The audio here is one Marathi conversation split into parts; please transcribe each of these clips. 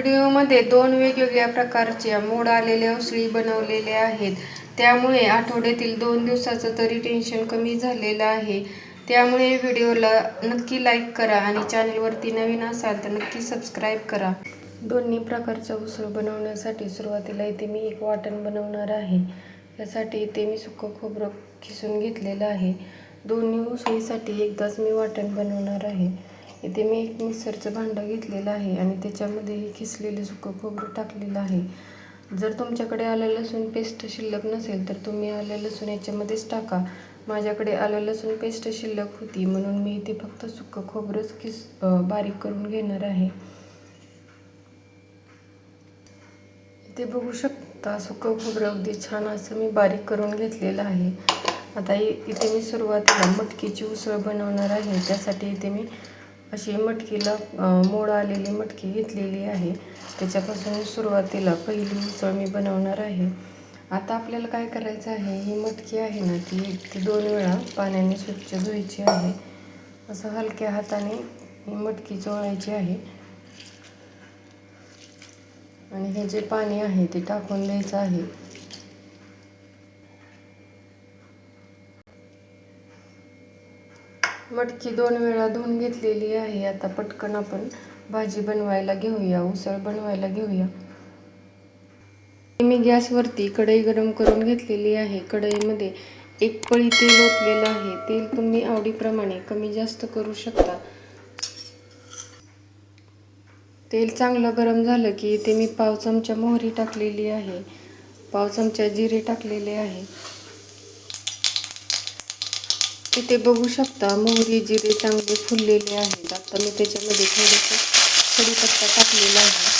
व्हिडिओमध्ये दोन वेगवेगळ्या प्रकारच्या मोड आलेल्या उसळी बनवलेल्या आहेत. त्यामुळे आठवड्यातील दोन दिवसाचं तरी टेन्शन कमी झालेलं आहे. त्यामुळे व्हिडिओला नक्की लाईक करा आणि चॅनलवरती नवीन असाल तर नक्की सबस्क्राईब करा. दोन्ही प्रकारचा उसळ बनवण्यासाठी सुरुवातीला इथे मी एक वाटण बनवणार आहे. त्यासाठी इथे मी सुकं खोबरं खिसून घेतलेलं आहे. दोन्ही उसळीसाठी एकदाच मी वाटण बनवणार आहे. इथे मी एक मिक्सरचं भांडं घेतलेलं आहे आणि त्याच्यामध्ये हे खिसलेलं सुकं खोबरं टाकलेलं आहे. जर तुमच्याकडे आलं लसूण पेस्ट शिल्लक नसेल तर तुम्ही आलं लसूण याच्यामध्येच टाका. माझ्याकडे आलं लसूण पेस्ट शिल्लक होती म्हणून मी इथे फक्त सुकं खोबरंच खिस बारीक करून घेणार आहे. इथे बघू शकता सुकं खोबरं अगदी छान असं मी बारीक करून घेतलेलं आहे. आता इथे मी सुरुवातीला मटकीची उसळ बनवणार आहे. त्यासाठी इथे मी अशी मटकीला मोड आलेली मटकी घेतलेली आहे. त्याच्यापासून सुरुवातीला पहिली उसळ मी बनवणार आहे. आता आपल्याला काय करायचं आहे? ही मटकी आहे ना ती ती दोन वेळा पाण्याने स्वच्छ धुवायची आहे. असं हलक्या हाताने ही मटकी चोळायची आहे. आणि हे जे पाणी आहे ते टाकून द्यायचं आहे. मटकी दोन वेळा धुवून घेतलेली आहे. आता पटकन आपण भाजी बनवायला घेऊया उसळ बनवायला घेऊया. मी गॅसवरती कढई गरम करून घेतलेली आहे. कढईमध्ये एक पळी तेल ओतलेलं आहे. तेल तुम्ही आवडीप्रमाणे कमी जास्त करू शकता. तेल चांगलं गरम झालं की इथे मी पाव चमचा मोहरी टाकलेली आहे. पाव चमचा जिरे टाकलेले आहे. इथे बघू शकता मोहरी जिरे चांगले फुललेले आहेत. आता मी त्याच्यामध्ये थोडासा कढीपत्ता टाकलेला आहे.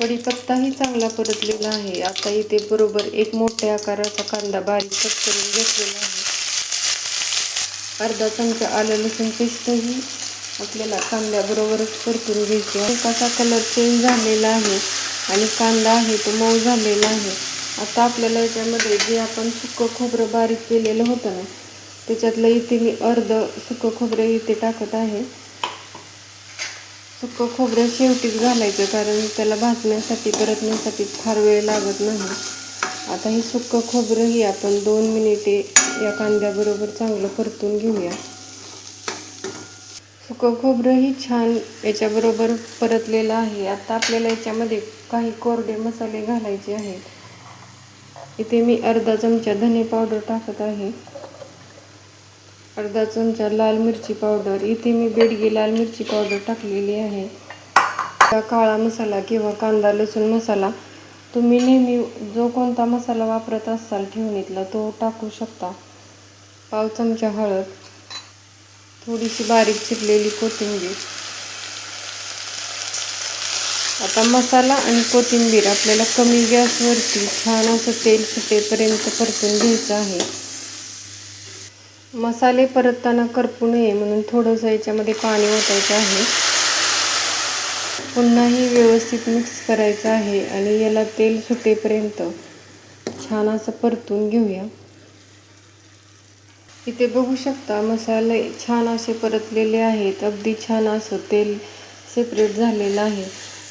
कढीपत्ताही चांगला परतलेला आहे. आता इथे बरोबर एक मोठ्या आकाराचा कांदा बारीक कट करून घेतलेला आहे. अर्धा चमचा आलं लसूण पेस्टही आपल्याला कांद्याबरोबरच परतून घ्यायची कसा कलर चेंज झालेला आहे. आणि कांदा आहे तो मऊ झालेला आहे. आता आपल्याला याच्यामध्ये जे आपण सुकं खोबरं बारीक केलेलं होतं ना त्याच्यातलं इथे मी अर्ध सुकं खोबरं इथे टाकत आहे. सुकं खोबरं शेवटीच घालायचं कारण त्याला भाजण्यासाठी परतण्यासाठी फार वेळ लागत नाही. आता हे सुकं खोबरंही आपण दोन मिनिटे या कांद्याबरोबर चांगलं परतून घेऊया. खोबरंही छान याच्याबरोबर परतलेलं आहे. आता आपल्याला याच्यामध्ये काही कोरडे मसाले घालायचे आहेत. इथे मी अर्धा चमचा धने पावडर टाकत आहे. अर्धा चमचा लाल मिरची पावडर. इथे मी बेडगी लाल मिरची पावडर टाकलेली आहे. काळा मसाला किंवा कांदा लसूण मसाला. तुम्ही नेहमी जो कोणता मसाला वापरत असाल ठेवणीतला तो टाकू शकता. पाव चमचा हळद. थोडीशी बारीक चिरलेली कोथिंबीर. आता मसाला आणि कोथिंबीर आपल्याला कमी गॅसवरती छान असं तेल सुटेपर्यंत परतून घ्यायचं आहे. मसाले परतताना करपू नये म्हणून थोडंसं याच्यामध्ये पाणी ओतायचं आहे. पुन्हाही व्यवस्थित मिक्स करायचं आहे आणि याला तेल सुटेपर्यंत छान असं परतून घेऊया. इथे बघू शकता मसाले छान असे परतलेले आहेत. अगदी छान असं तेल सेपरेट झालेलं आहे.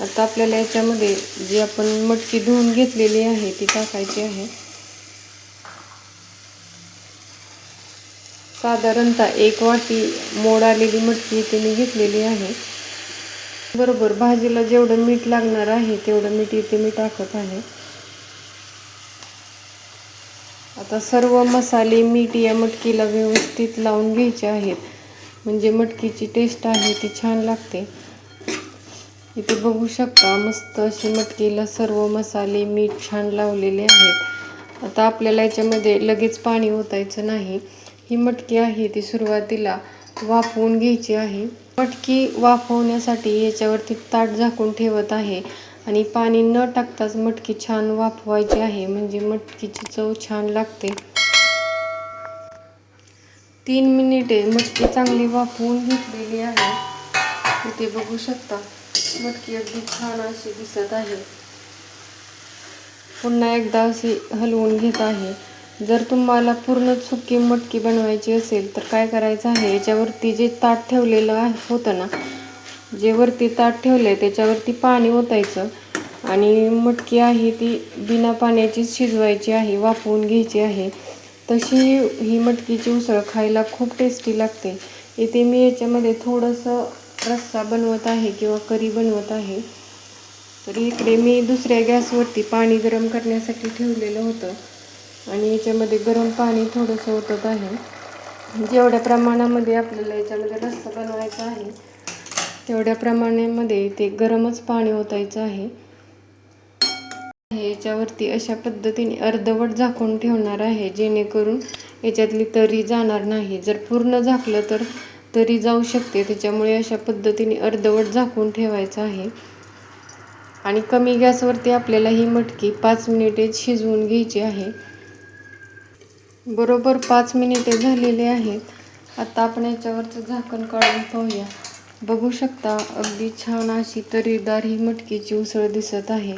आता आपल्याला याच्यामध्ये जी आपण मटकी धुवून घेतलेली आहे ती टाकायची आहे. साधारणतः एक वाटी मोड आलेली मटकी इथे मी घेतलेली आहे. बरोबर भाजीला जेवढं मीठ लागणार आहे तेवढं मीठ इथे मी टाकत आहे. आता सर्व मसाले मीठ या मटकीला व्यवस्थित लावून घ्यायचे आहेत. म्हणजे मटकीची टेस्ट आहे ती छान लागते. इथे बघू शकता मस्त अशी मटकीला सर्व मसाले मीठ छान लावलेले आहेत. आता आपल्याला याच्यामध्ये लगेच पाणी ओतायचं नाही. ही मटकी आहे ती सुरुवातीला वाफवून घ्यायची आहे. मटकी वाफवण्यासाठी याच्यावरती ताट झाकून ठेवत आहे. आणि पाणी न टाकताच मटकी छान वाफवायची आहे म्हणजे मटकीची चव छान लागते. तीन मिनिटे मटकी चांगली वाफवून घेतलेली आहे. इथे बघू शकता मटकी अगदी छान अशी दिसत आहे. पुन्हा एकदा अशी हलवून घेत आहे. जर तुम्हाला पूर्ण सुकी मटकी बनवायची असेल तर काय करायचं आहे? याच्यावरती जे ताट ठेवलेलं आहे होतं ना जे वरती ताट ठेवलं आहे त्याच्यावरती पाणी ओतायचं. आणि मटकी आहे ती बिना पाण्याचीच शिजवायची आहे वाफवून घ्यायची आहे. तशी ही मटकीची उसळ खायला खूप टेस्टी लागते. इथे मी याच्यामध्ये थोडंसं रस्सा बनवत आहे किंवा करी बनवत आहे. तर इकडे मी दुसऱ्या गॅसवरती पाणी गरम करण्यासाठी ठेवलेलं होतं. आणि याच्यामध्ये गरम पाणी थोडंसं ओतत आहे. जेवढ्या प्रमाणामध्ये आपल्याला याच्यामध्ये रस्सा बनवायचा आहे तेवढ्या प्रमाणामध्ये ते गरमच पाणी ओतायचं आहे. याच्यावरती अशा पद्धतीने अर्धवट झाकून ठेवणार आहे जेणेकरून याच्यातली तरी जाणार नाही. जर पूर्ण झाकलं तर तरी जाऊ शकते. त्याच्यामुळे अशा पद्धतीने अर्धवट झाकून ठेवायचं आहे. आणि कमी गॅसवरती आपल्याला ही मटकी पाच मिनिटे शिजवून घ्यायची आहे. बरोबर पाच मिनिटे झालेले आहेत. आता आपण याच्यावरचं झाकण काढून पाहूया. बघू शकता अगदी छान अशी तरीदार ही मटकीची उसळ दिसत आहे.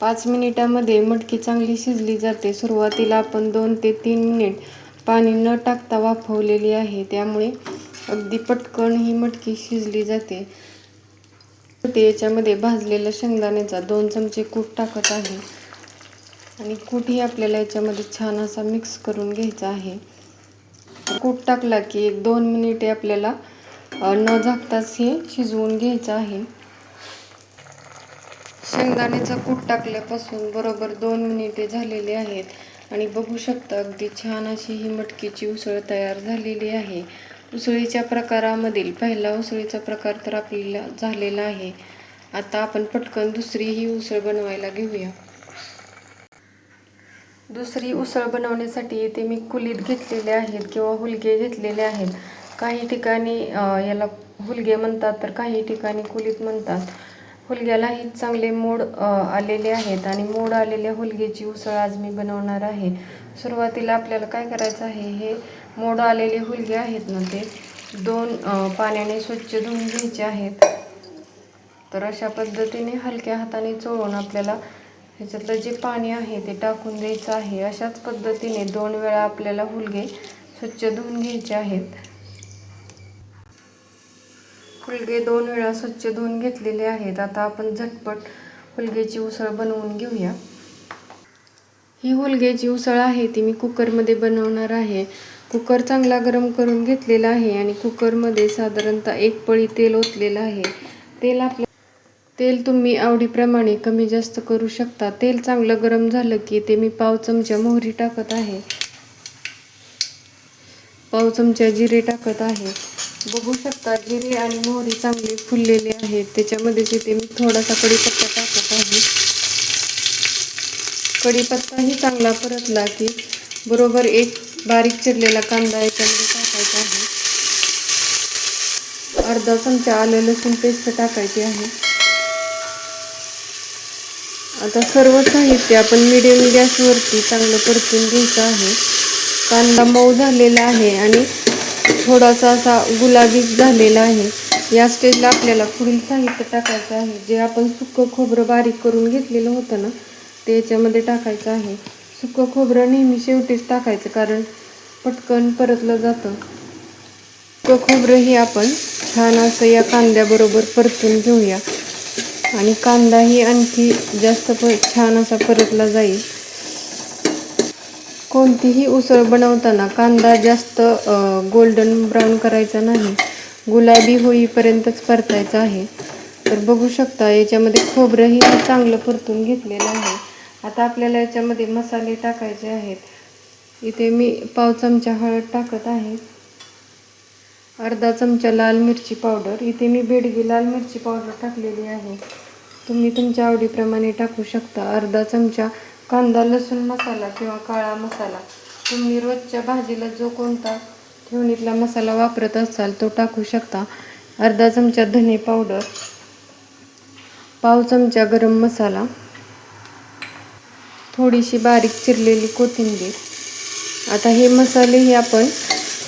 पाच मिनिटामध्ये मटकी चांगली शिजली जाते. सुरुवातीला आपण दोन ते तीन मिनिट पाणी न टाकता वाफवलेली आहे. त्यामुळे अगदी पटकन ही मटकी शिजली जाते. ते याच्यामध्ये भाजलेल्या शेंगदाण्याचा दोन चमचे कूट टाकत आहे. आणि कूटही आपल्याला याच्यामध्ये छान असा मिक्स करून घ्यायचा आहे. कूट टाकला की एक दोन मिनिटे आपल्याला न झाकताच हे शिजवून घ्यायचं आहे. शेंगदाण्याचा कूट टाकल्यापासून बरोबर दोन मिनिटे झालेली आहेत. आणि बघू शकता अगदी छान अशी ही मटकीची उसळ तयार झालेली आहे. उसळीच्या प्रकारामधील पहिला उसळीचा प्रकार तर आपल्याला झालेला आहे. आता आपण पटकन दुसरी ही उसळ बनवायला घेऊया. दुसरी उसळ बनवण्यासाठी इथे मी कुलीत घेतलेले आहेत किंवा हुलगे घेतलेले आहेत. काही ठिकाणी याला हुलगे म्हणतात तर काही ठिकाणी कुलीत म्हणतात. हुलग्यालाही चांगले मोड आलेले आहेत आणि मोड आलेल्या हुलगेची उसळ आज मी बनवणार आहे. सुरुवातीला आपल्याला काय करायचं आहे हे मोड आलेले हुलगे आहेत ना ते दोन पाण्याने स्वच्छ धुवून घ्यायचे आहेत. तर अशा पद्धतीने हलक्या हाताने चोळून आपल्याला ह्याच्यातलं जे पाणी आहे ते टाकून द्यायचं आहे. अशाच पद्धतीने दोन वेळा आपल्याला हुलगे स्वच्छ धुवून घ्यायचे आहेत. फुलगे दोन वेळा स्वच्छ धुवून घेतलेले आहेत. आता आपण झटपट हुलगेची उसळ बनवून घेऊया. ही हुलगेची उसळ आहे ती मी कुकरमध्ये बनवणार आहे. कुकर चांगला गरम करून घेतलेला आहे आणि कुकरमध्ये साधारणतः एक पळी तेल ओतलेलं आहे. तेल आपलं तेल तुम्ही आवडीप्रमाणे कमी जास्त करू शकता. तेल चांगलं गरम झालं की ते मी पाव चमचा मोहरी टाकत आहे. पाव चमचा जिरे टाकत आहे. बघू शकता जिरे आणि मोहरी चांगली फुललेली आहेत. त्याच्यामध्ये तिथे मी थोडासा कढीपत्ता टाकत आहे. कढीपत्ताही चांगला परतला की बरोबर एक बारीक चिरलेला कांदा याच्यामध्ये टाकायचा आहे. अर्धा चमचा आलं लसूण पेस्ट टाकायची आहे. आता सर्व साहित्य आपण मिडियम गॅसवरती चांगलं परतून घ्यायचं आहे. कांदा मऊ झालेला आहे आणि थोडासा असा गुलाबी झालेला आहे. या स्टेजला आपल्याला पुढील साहित्य टाकायचं आहे. जे आपण सुकं खोबरं बारीक करून घेतलेलं होतं ना ते याच्यामध्ये टाकायचं आहे. सुकं खोबरं नेहमी शेवटीच टाकायचं कारण पटकन परतलं जातं. सुकं खोबरं हे आपण छान असं या कांद्याबरोबर परतून घेऊया. आणि कांदाही आणखी जास्त प छान असा परतला जाईल. कोणतीही उसळ बनवताना कांदा जास्त गोल्डन ब्राऊन करायचा नाही. गुलाबी होईपर्यंतच परतायचा आहे. तर बघू शकता याच्यामध्ये खोबरंही चांगलं परतून घेतलेलं आहे. आता आपल्याला याच्यामध्ये मसाले टाकायचे आहेत. इथे मी पाव चमचा हळद टाकत आहे. अर्धा चमचा लाल मिरची पावडर. इथे मी बेडगी लाल मिरची पावडर टाकलेली आहे. तुम्ही तुमच्या आवडीप्रमाणे टाकू शकता. अर्धा चमचा कांदा लसूण मसाला किंवा काळा मसाला. तुम्ही रोजच्या भाजीला जो कोणता ठेवणीतला मसाला वापरत असाल तो टाकू शकता. अर्धा चमचा धने पावडर पाव चमचा गरम मसाला थोडीशी बारीक चिरलेली कोथिंबीर. आता हे मसाले हे आपण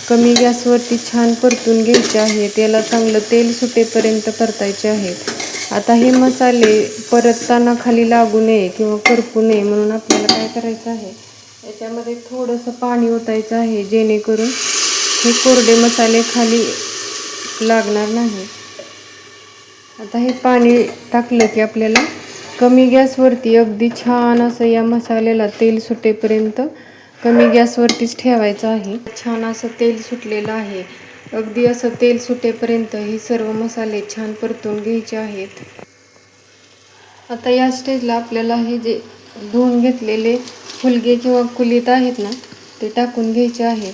कमी गॅसवरती छान परतून घ्यायचे आहेत याला चांगलं तेल सुटेपर्यंत परतायचे आहेत आता हे मसाले परतताना खाली लागू नये किंवा करपू नये म्हणून आपल्याला काय करायचं आहे? याच्यामध्ये थोडंसं पाणी ओतायचं आहे जेणेकरून हे कोरडे मसाले खाली लागणार नाही. आता हे पाणी टाकलं की आपल्याला कमी गॅसवरती अगदी छान असं या मसाल्याला तेल सुटेपर्यंत कमी गॅसवरतीच ठेवायचं आहे. छान असं तेल सुटलेलं आहे. अगदी असं तेल सुटेपर्यंत हे सर्व मसाले छान परतून घ्यायचे आहेत. आता या स्टेजला आपल्याला हे जे धुवून घेतलेले फुलगे किंवा कुलीत आहेत ना ते टाकून घ्यायचे आहेत.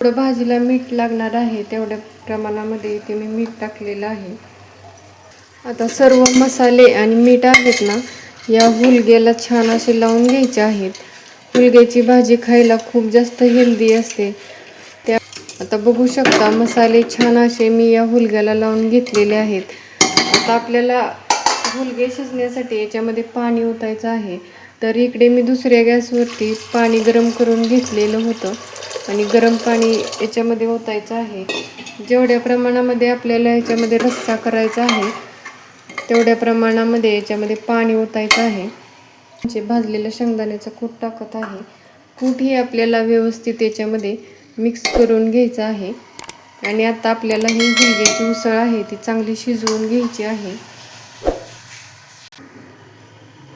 थोडं भाजीला मीठ लागणार आहे तेवढ्या प्रमाणामध्ये इथे मी मीठ टाकलेलं आहे. आता सर्व मसाले आणि मीठ आहेत ना या हुलग्याला छान असे लावून घ्यायचे आहेत. हुलग्याची भाजी खायला खूप जास्त हेल्दी असते. आता बघू शकता मसाले छान असे मी या हुलग्याला लावून घेतलेले आहेत. आता आपल्याला हुलगे शिजण्यासाठी याच्यामध्ये पाणी ओतायचं आहे. तर इकडे मी दुसऱ्या गॅसवरती पाणी गरम करून घेतलेलं होतं आणि गरम पाणी याच्यामध्ये ओतायचं आहे. जेवढ्या प्रमाणामध्ये आपल्याला याच्यामध्ये रस्सा करायचा आहे तेवढ्या प्रमाणामध्ये याच्यामध्ये पाणी ओतायचं आहे. जे भाजलेलं शेंगदाण्याचं कूट टाकत आहे. कूट ही आपल्याला व्यवस्थित याच्यामध्ये मिक्स करून घ्यायचं आहे. आणि आता आपल्याला ही हुलग्याची उसळ आहे ती चांगली शिजवून घ्यायची आहे.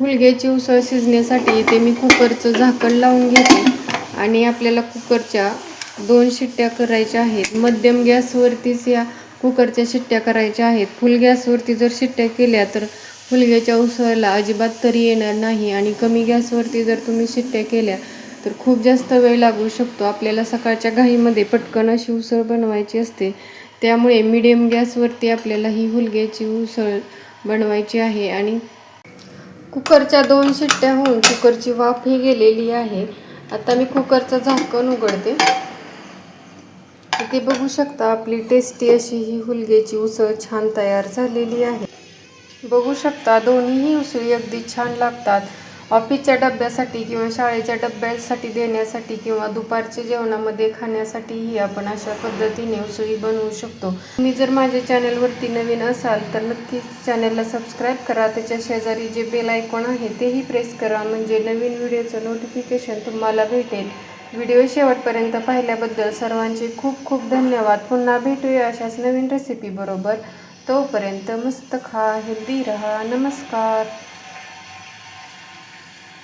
हुलग्याची उसळ शिजण्यासाठी इथे मी कुकरचं झाकण लावून घेते. आणि आपल्याला कुकरच्या दोन शिट्ट्या करायच्या आहेत. मध्यम गॅसवरतीच या कुकरच्या शिट्ट्या करायच्या आहेत. फुल गॅसवरती जर शिट्ट्या केल्या तर हुलग्याच्या उसळला अजिबात तरी येणार नाही. आणि कमी गॅसवरती जर तुम्ही शिट्ट्या केल्या तर खूप जास्त वेळ लागू शकतो. आपल्याला सकाळच्या घाईमध्ये पटकन अशी उसळ बनवायची असते. त्यामुळे मिडियम गॅसवरती आपल्याला ही हुलग्याची उसळ बनवायची आहे आणि कुकरच्या दोन शिट्ट्या होऊन कुकरची वाफ ही गेलेली आहे. आता मी कुकरचं झाकण उघडते. इथे बघू शकता आपली टेस्टी अशी ही हुलग्याची उसळ छान तयार झालेली आहे. बघू शकता दोन्हीही उसळी अगदी छान लागतात. ऑफिसच्या डब्यासाठी किंवा शाळेच्या डब्यासाठी देण्यासाठी किंवा दुपारच्या जेवणामध्ये खाण्यासाठीही आपण अशा पद्धतीने उसळी बनवू शकतो. तुम्ही जर माझ्या चॅनलवरती नवीन असाल तर नक्कीच चॅनलला सबस्क्राईब करा. त्याच्या शेजारी जे बेल आयकॉन आहे तेही प्रेस करा. म्हणजे नवीन व्हिडिओचं नोटिफिकेशन तुम्हाला भेटेल. व्हिडिओ शेवटपर्यंत पाहिल्याबद्दल सर्वांचे खूप खूप धन्यवाद. पुन्हा भेटूया अशाच नवीन रेसिपीबरोबर तोपर्यंत मस्त खा हेल्दी रहा. नमस्कार.